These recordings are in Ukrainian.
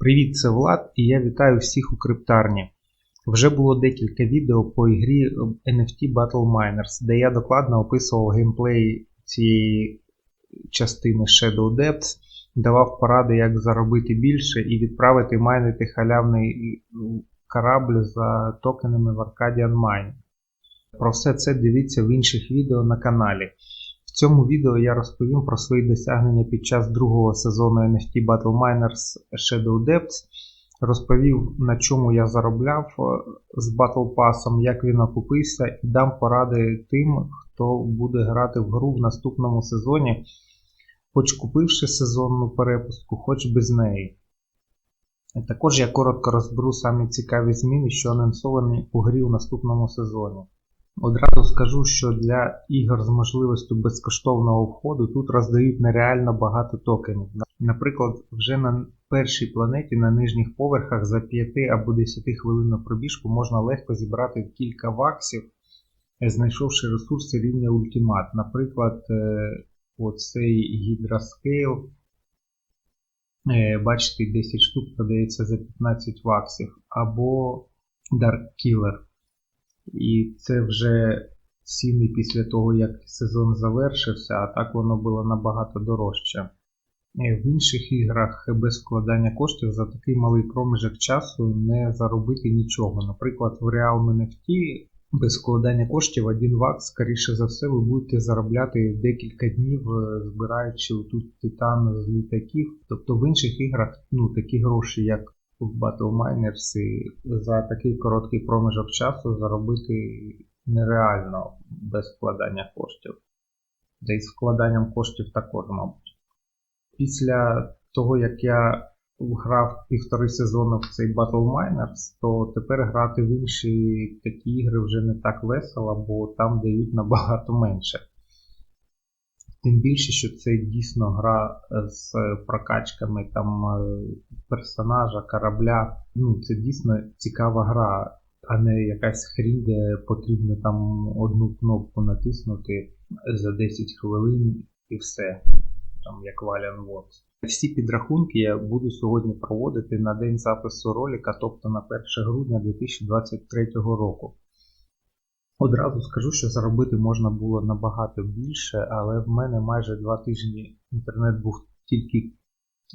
Привіт, це Влад, і я вітаю всіх у криптарні. Вже було декілька відео по ігрі NFT Battle Miners, де я докладно описував геймплей цієї частини Shadow Depths, давав поради, як заробити більше і відправити майнити халявний корабль за токенами в Arcadian Mine. Про все це дивіться в інших відео на каналі. В цьому відео я розповім про свої досягнення під час другого сезону NFT Battle Miners Shadow Depths. Розповів, на чому я заробляв е, з Battle Pass, як він окупився, і дам поради тим, хто буде грати в гру в наступному сезоні, хоч купивши сезонну перепустку, хоч без неї. Також я коротко розберу самі цікаві зміни, що анонсовані у грі у наступному сезоні. Одразу скажу, що для ігор з можливістю безкоштовного входу тут роздають нереально багато токенів. Наприклад, вже на першій планеті на нижніх поверхах за 5 або 10 хвилинну пробіжку можна легко зібрати кілька ваксів, знайшовши ресурси рівня ультимат. Наприклад, оцей гідроскейл, бачите, 10 штук продається за 15 ваксів, або Dark Killer. І це вже ціни після того, як сезон завершився, а так воно було набагато дорожче. В інших іграх без вкладання коштів за такий малий проміжок часу не заробити нічого. Наприклад, в Real NFT без вкладання коштів один вакс, скоріше за все, ви будете заробляти декілька днів, збираючи тут титан з літаків. Тобто в інших іграх ну, такі гроші, як в Battle за такий короткий проміжок часу заробити нереально без вкладання коштів. Та й з вкладанням коштів також, мабуть. Після того, як я грав півтори сезони в цей Battle Miners, то тепер грати в інші такі ігри вже не так весело, бо там дають набагато менше. Тим більше, що це дійсно гра з прокачками там персонажа, корабля. Ну, Це дійсно цікава гра, а не якась хрінь, де потрібно там одну кнопку натиснути за 10 хвилин і все. Там як Valiant Wars. Всі підрахунки я буду сьогодні проводити на день запису ролика, тобто на 1 грудня 2023 року. Одразу скажу, що заробити можна було набагато більше, але в мене майже два тижні інтернет був тільки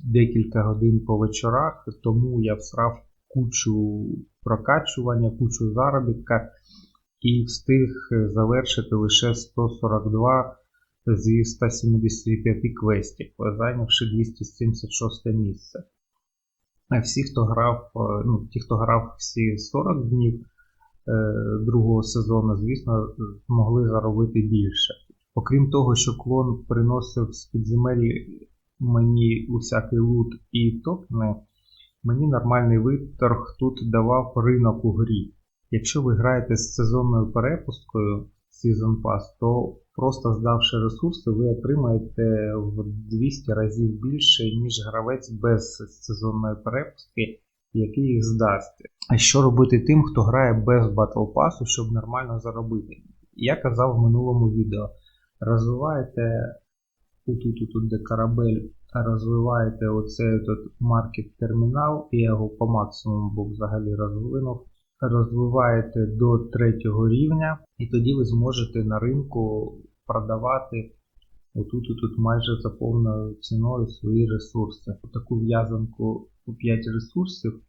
декілька годин по вечорах, тому я всрав кучу прокачування, кучу заробітка і встиг завершити лише 142 зі 175 квестів, зайнявши 276 місце. А всі, хто грав, ну, ті, хто грав всі 40 днів другого сезону, звісно, змогли заробити більше. Окрім того, що клон приносив з підземель мені усякий лут і токени, мені нормальний виторг тут давав ринок у грі. Якщо ви граєте з сезонною перепусткою Season Pass, то просто здавши ресурси, ви отримаєте в 200 разів більше, ніж гравець без сезонної перепустки, який їх здасть. А що робити тим, хто грає без Battle Pass, щоб нормально заробити? Я казав в минулому відео. Розвиваєте тут, де корабель, розвиваєте оцей маркет термінал, і я його по максимуму був взагалі розвинув. Розвиваєте до третього рівня, і тоді ви зможете на ринку продавати отут тут майже за повною ціною свої ресурси. Таку в'язанку 5 ресурсів.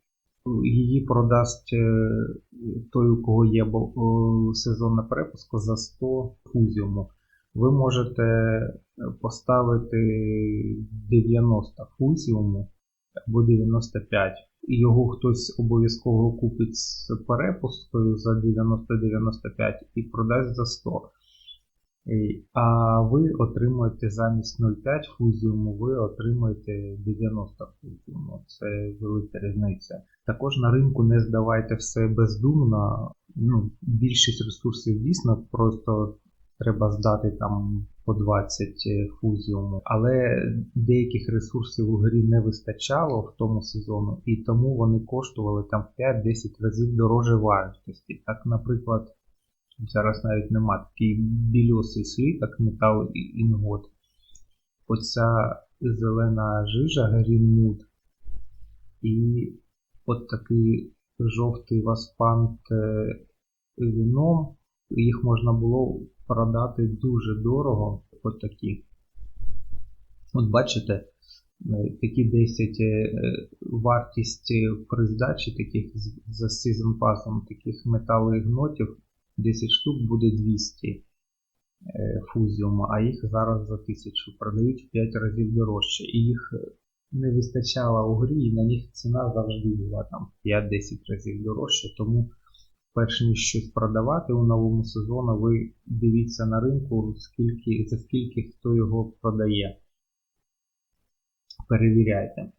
Її продасть той, у кого є сезонна перепуска за 100 фузіуму. Ви можете поставити 90 фузіуму або 95. І його хтось обов'язково купить з перепусткою за 90-95 і продасть за 100. А ви отримуєте замість 0,5 фузіуму, ви отримуєте 90 фузіуму. Це велика різниця. Також на ринку не здавайте все бездумно. Ну, Більшість ресурсів дійсно просто треба здати там по 20 фузіуму, але деяких ресурсів у грі не вистачало в тому сезону, і тому вони коштували там 5-10 разів дороже вартості. Так, наприклад. Зараз навіть нема такий більосий слід, метал інгот. Оця зелена жижа Mood. І от такий жовтий васпант е, віном, їх можна було продати дуже дорого. От такі. От бачите, е, такі 10 е, вартість при здачі таких за сезон пасом таких металових гнотів 10 штук буде 200 е, фузіуму, а їх зараз за 1000 продають в 5 разів дорожче. І їх не вистачало у грі, і на них ціна завжди була там 5-10 разів дорожче. Тому, перш ніж щось продавати у новому сезону, ви дивіться на ринку, скільки, за скільки хто його продає. Перевіряйте.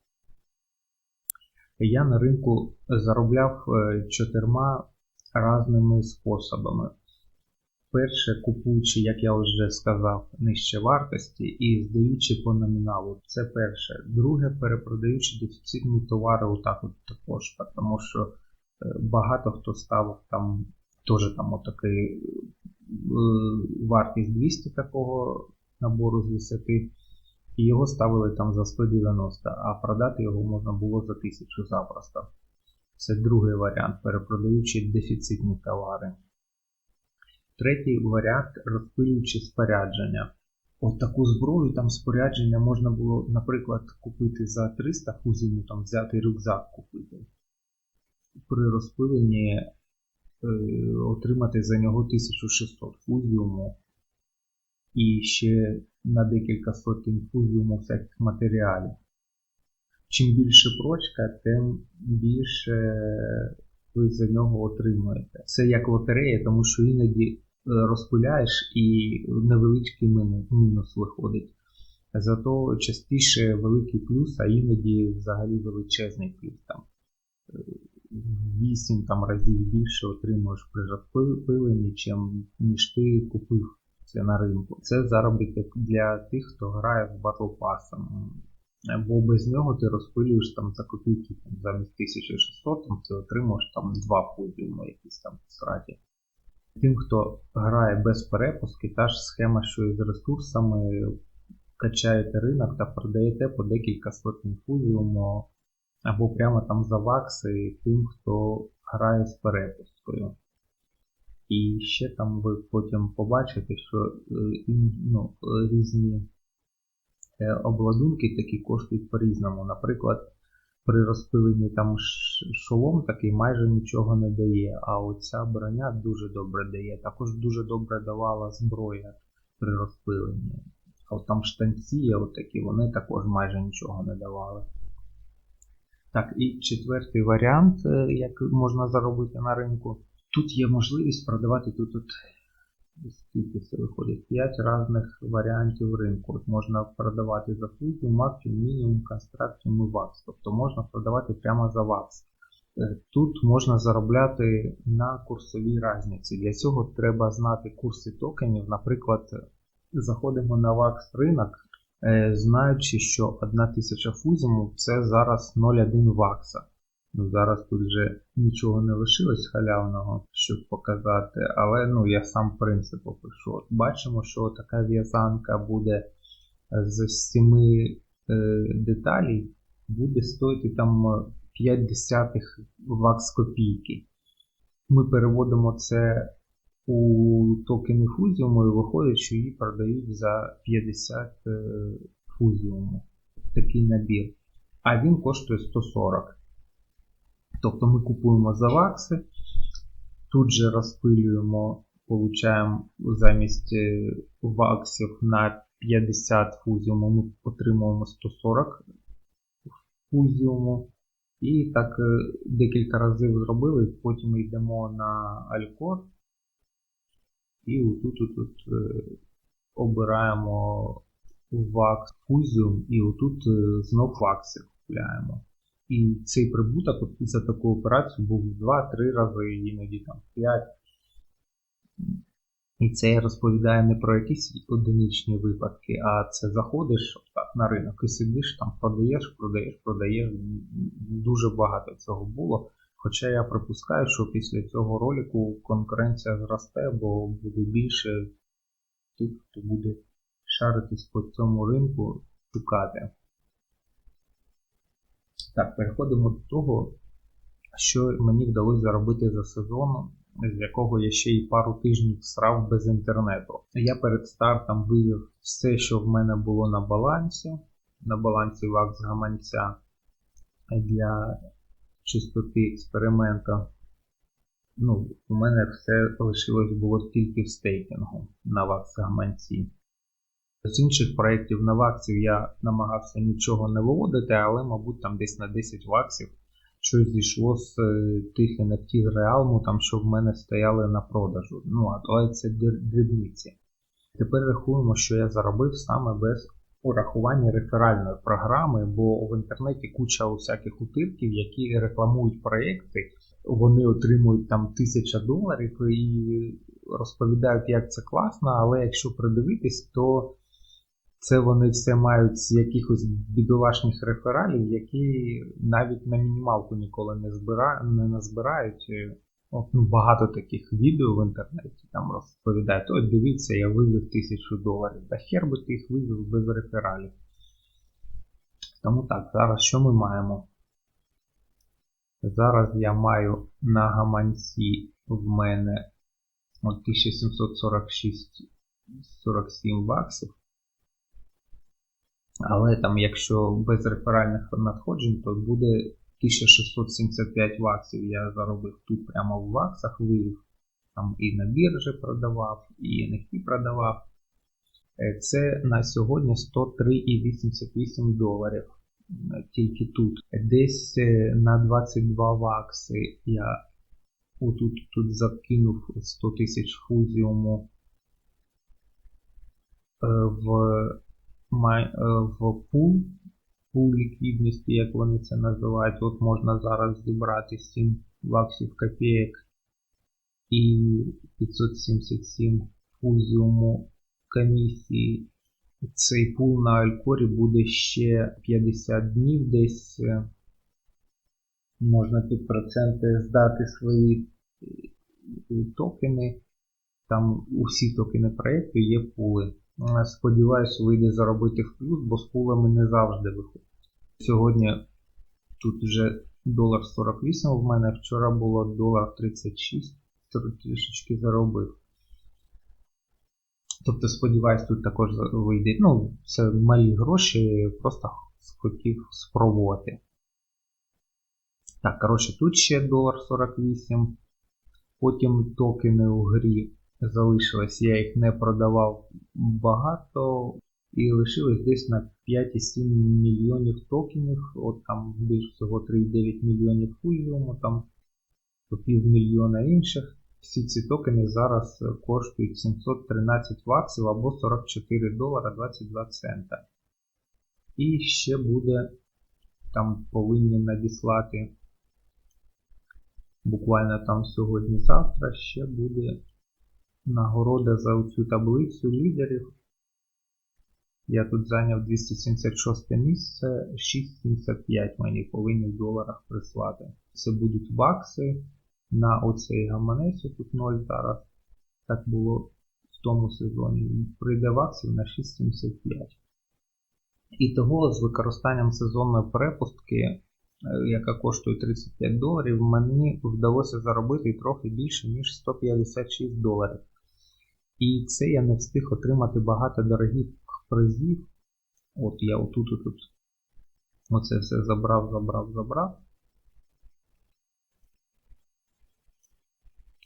Я на ринку заробляв е, чотирма різними способами. Перше, купуючи, як я вже сказав, нижче вартості і здаючи по номіналу. Це перше. Друге, перепродаючи дефіцитні товари отак от також, тому що е, багато хто ставив там теж там отакий е, вартість 200 такого набору з 10, і його ставили там за 190, а продати його можна було за 1000 запросто. Це другий варіант, перепродаючи дефіцитні товари. Третій варіант розпилюючи спорядження. От таку зброю, там спорядження можна було, наприклад, купити за 300 фузів, там взяти рюкзак купити. При розпиленні е, отримати за нього 1600 фузіуму і ще на декілька сотень фузіуму всяких матеріалів. Чим більше прочка, тим більше ви за нього отримуєте. Це як лотерея, тому що іноді е, розпиляєш і невеличкий мінус виходить. Зато частіше великий плюс, а іноді взагалі величезний плюс. Там 8 там, разів більше отримуєш при розпиленні, ніж ти купив це на ринку. Це заробіток для тих, хто грає з Battle Pass. Бо без нього ти розпилюєш там за копійки там, замість 1600, там, ти отримуєш там два подіуми якісь там в сраті. Тим, хто грає без перепуски, та ж схема, що і з ресурсами, качаєте ринок та продаєте по декілька сотень фузіуму або прямо там за вакси тим, хто грає з перепусткою. І ще там ви потім побачите, що е, ну, е, різні обладунки такі коштують по-різному. Наприклад, при розпиленні там шолом такий майже нічого не дає, а оця броня дуже добре дає. Також дуже добре давала зброя при розпиленні. А от там штанці є отакі, вони також майже нічого не давали. Так, і четвертий варіант, е, як можна заробити на ринку. Тут є можливість продавати тут, тут скільки це виходить? 5 різних варіантів ринку. От можна продавати за фузію, максимум, мінімум, констракціум і вакс. Тобто можна продавати прямо за вакс. Е, Тут можна заробляти на курсовій різниці. Для цього треба знати курси токенів. Наприклад, заходимо на вакс ринок, е, знаючи, що 1000 фузіму це зараз 0,1 вакса. Ну, зараз тут вже нічого не лишилось халявного, щоб показати, але ну, я сам принцип опишу. От Бачимо, що така в'язанка буде з 7 е, деталей, буде стоїти там 5 десятих вакс копійки. Ми переводимо це у токени фузіуму і виходить, що її продають за 50 е, фузіуму. Такий набір. А він коштує 140. Тобто ми купуємо за вакси, тут же розпилюємо, получаємо замість е, ваксів на 50 фузіуму, ми отримуємо 140 фузіуму. І так е, декілька разів зробили, потім йдемо на Алькор. І отут тут е, обираємо вакс фузіум, і отут е, знов вакси купляємо. І цей прибуток за таку операцію був 2-3 рази, іноді там 5. І це я розповідаю не про якісь одиничні випадки, а це заходиш так, на ринок і сидиш там, продаєш, продаєш, продаєш. Дуже багато цього було. Хоча я припускаю, що після цього ролику конкуренція зросте, бо буде більше тих, хто буде шаритись по цьому ринку, шукати. Так, переходимо до того, що мені вдалося заробити за сезон, з якого я ще й пару тижнів срав без інтернету. Я перед стартом вивів все, що в мене було на балансі, на балансі вакс гаманця для чистоти експерименту. Ну, у мене все лишилось було тільки в стейкінгу на вакс гаманці. З інших проєктів на ваксів я намагався нічого не виводити, але, мабуть, там десь на 10 ваксів щось зійшло з е, тих NFT реалму, там, що в мене стояли на продажу. Ну, але це дрібниці. Тепер рахуємо, що я заробив саме без урахування реферальної програми, бо в інтернеті куча усяких утирків, які рекламують проєкти, вони отримують там тисяча доларів і розповідають, як це класно, але якщо придивитись, то це вони все мають з якихось бідолашних рефералів, які навіть на мінімалку ніколи не збира... не назбирають. От, ну, Багато таких відео в інтернеті там розповідають, от дивіться, я вивів тисячу доларів. Та хер би ти їх вивів без рефералів. Тому так, зараз що ми маємо? Зараз я маю на гаманці в мене от 1746 47 баксів. Але там, якщо без реферальних надходжень, то буде 1675 ваксів я заробив тут прямо в ваксах, вивів. Там і на біржі продавав, і NFT продавав. Е, це на сьогодні 103,88 доларів. Тільки тут. Десь е, на 22 вакси я отут тут закинув 100 тисяч фузіуму е, в в пул, пул ліквідності, як вони це називають. От можна зараз зібрати 7 баксів копійок і 577 фузіуму комісії. Цей пул на Алькорі буде ще 50 днів, десь е, можна під проценти здати свої е, токени. Там усі токени проєкту є пули. Сподіваюсь, вийде заробити в плюс, бо з пулами не завжди виходить. Сьогодні тут вже долар 48 в мене, вчора було долар 36, трішечки заробив. Тобто, сподіваюсь, тут також вийде. Ну, це малі гроші, просто хотів спробувати. Так, коротше, тут ще долар 48. Потім токени у грі залишилось, я їх не продавав багато і лишилось десь на 5,7 мільйонів токенів. От там більш всього 3,9 мільйонів фузіуму, там по півмільйона інших. Всі ці токени зараз коштують 713 ваксів або 44 долара 22 цента. І ще буде, там повинні надіслати буквально там сьогодні-завтра ще буде Нагорода за цю таблицю лідерів. Я тут зайняв 276 місце, 6,75 мені повинні в доларах прислати. Це будуть бакси на оцей гаманець, тут 0 зараз. Так було в тому сезоні. Прийде ваксів на 6,75. І того з використанням сезонної перепустки, е, яка коштує 35 доларів, мені вдалося заробити трохи більше, ніж 156 доларів. І це я не встиг отримати багато дорогих призів. От я отут отут оце все забрав, забрав, забрав.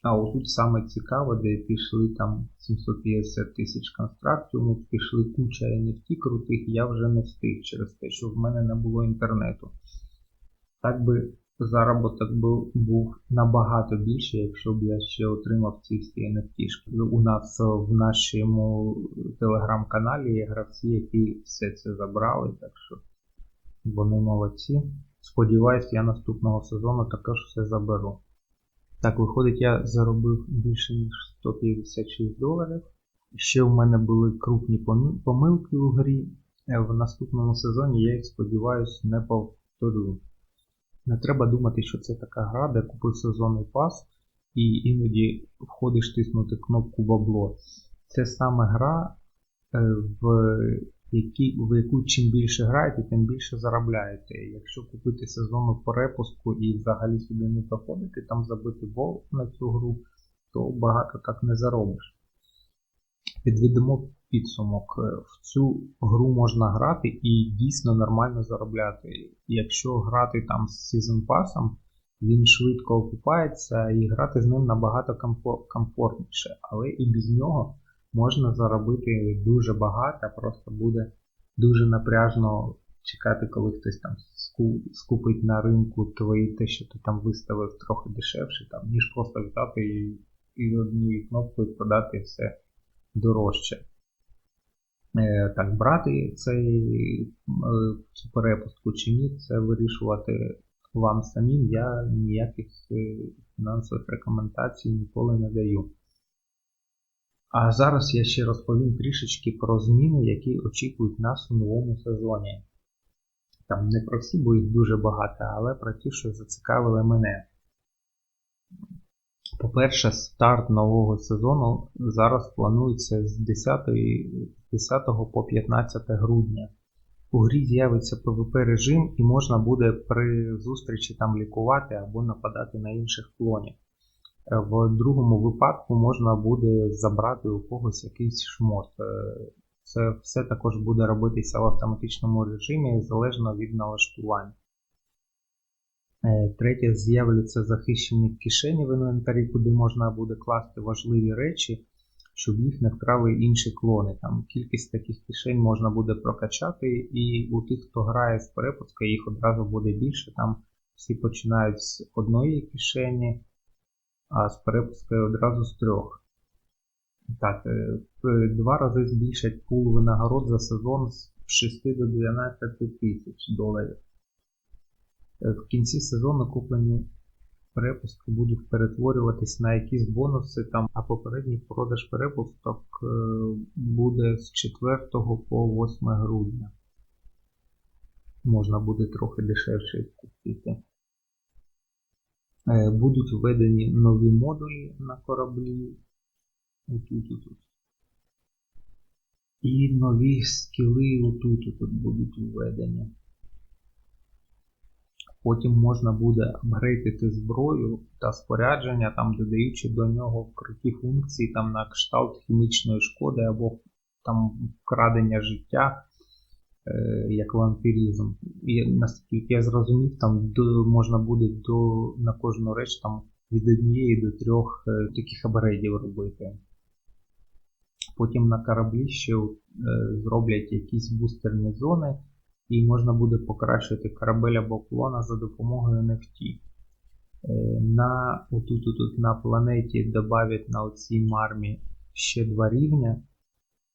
А отут саме цікаво, де пішли там 750 тисяч констрактів, пішли куча NFT крутих, я вже не встиг через те, що в мене не було інтернету. Так би заробіток був, був набагато більше, якщо б я ще отримав ці всі NFT. У нас в нашому телеграм-каналі є гравці, які все це забрали, так що вони молодці. Сподіваюсь, я наступного сезону також все заберу. Так, виходить, я заробив більше ніж 156 доларів. Ще в мене були крупні помилки у грі. Е, в наступному сезоні я їх сподіваюся не повторю. Не треба думати, що це така гра, де купив сезонний пас і іноді входиш тиснути кнопку бабло. Це саме гра, е, в які, в яку чим більше граєте, тим більше заробляєте. Якщо купити сезонну перепустку і взагалі сюди не заходити, там забити бол на цю гру, то багато так не заробиш. Підведемо підсумок. Е, В цю гру можна грати і дійсно нормально заробляти. Якщо грати там з Season Pass, він швидко окупається і грати з ним набагато комфортніше, але і без нього можна заробити дуже багато, просто буде дуже напряжно чекати, коли хтось там скупить на ринку твої те, що ти там виставив трохи дешевше, там, ніж просто взяти і, і однією кнопкою продати все дорожче. Е, так, брати цей, е, цю перепустку чи ні, це вирішувати вам самим. Я ніяких е, фінансових рекомендацій ніколи не даю. А зараз я ще розповім трішечки про зміни, які очікують нас у новому сезоні. Там не про всі, бо їх дуже багато, але про ті, що зацікавили мене. По-перше, старт нового сезону зараз планується з 10, 10 по 15 грудня. У грі з'явиться PvP режим і можна буде при зустрічі там лікувати або нападати на інших клонів. Е, В другому випадку можна буде забрати у когось якийсь шмот. Е, Це все також буде робитися в автоматичному режимі залежно від налаштувань. Е, Третє, з'являться захищені кишені в інвентарі, куди можна буде класти важливі речі, щоб їх не вкрали інші клони. Там кількість таких кишень можна буде прокачати, і у тих, хто грає з перепуска, їх одразу буде більше. Там всі починають з одної кишені, а з перепускою одразу з трьох. Так, е, два рази збільшать пул винагород за сезон з 6 до 12 тисяч доларів. Е, В кінці сезону куплені перепустки будуть перетворюватись на якісь бонуси, там, а попередній продаж перепусток е, буде з 4 по 8 грудня. Можна буде трохи дешевше купити. Е, Будуть введені нові модулі на кораблі. Отут, отут. І нові скіли отут, отут будуть введені. Потім можна буде апгрейдити зброю та спорядження, там додаючи до нього круті функції там на кшталт хімічної шкоди або там вкрадення життя, е, як вампіризм. І наскільки я зрозумів, там до, можна буде до, на кожну реч там від однієї до трьох е, таких апгрейдів робити. Потім на кораблі ще е, зроблять якісь бустерні зони і можна буде покращити корабель або клона за допомогою NFT. Е, На, отут, отут, на планеті додавять на оцій мармі ще два рівня,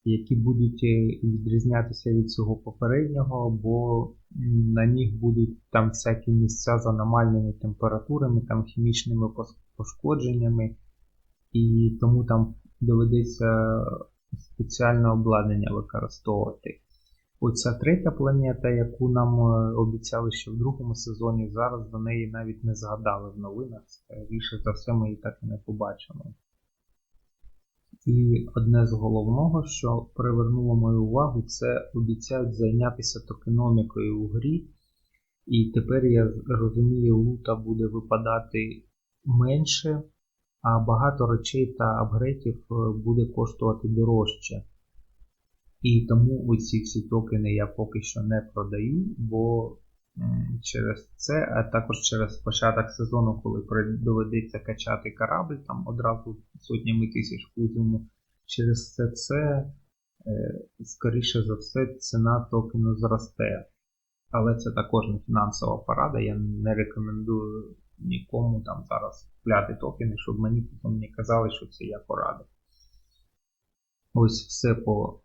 які будуть е, відрізнятися від цього попереднього, бо на них будуть там всякі місця з аномальними температурами, там хімічними пошкодженнями, і тому там доведеться спеціальне обладнання використовувати. Оця третя планета, яку нам е, обіцяли ще в другому сезоні, зараз до неї навіть не згадали в новинах. Скоріше за все, ми її так і не побачимо. І одне з головного, що привернуло мою увагу, це обіцяють зайнятися токеномікою у грі. І тепер я розумію, лута буде випадати менше, а багато речей та апгрейтів е, буде коштувати дорожче. І тому оці всі токени я поки що не продаю, бо через це, а також через початок сезону, коли доведеться качати корабль там одразу сотнями тисяч кузову, через все це, е, скоріше за все, ціна токену зросте. Але це також не фінансова порада. Я не рекомендую нікому там зараз купляти токени, щоб мені потім не казали, що це я порада. Ось все по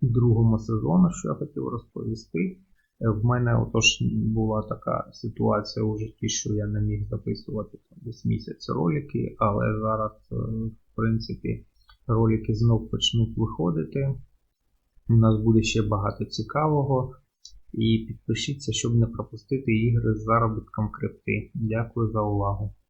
другому сезону, що я хотів розповісти. Е, В мене отож була така ситуація у житті, що я не міг записувати десь місяць ролики, але зараз, е, в принципі, ролики знов почнуть виходити. У нас буде ще багато цікавого. І підпишіться, щоб не пропустити ігри з заробітком крипти. Дякую за увагу.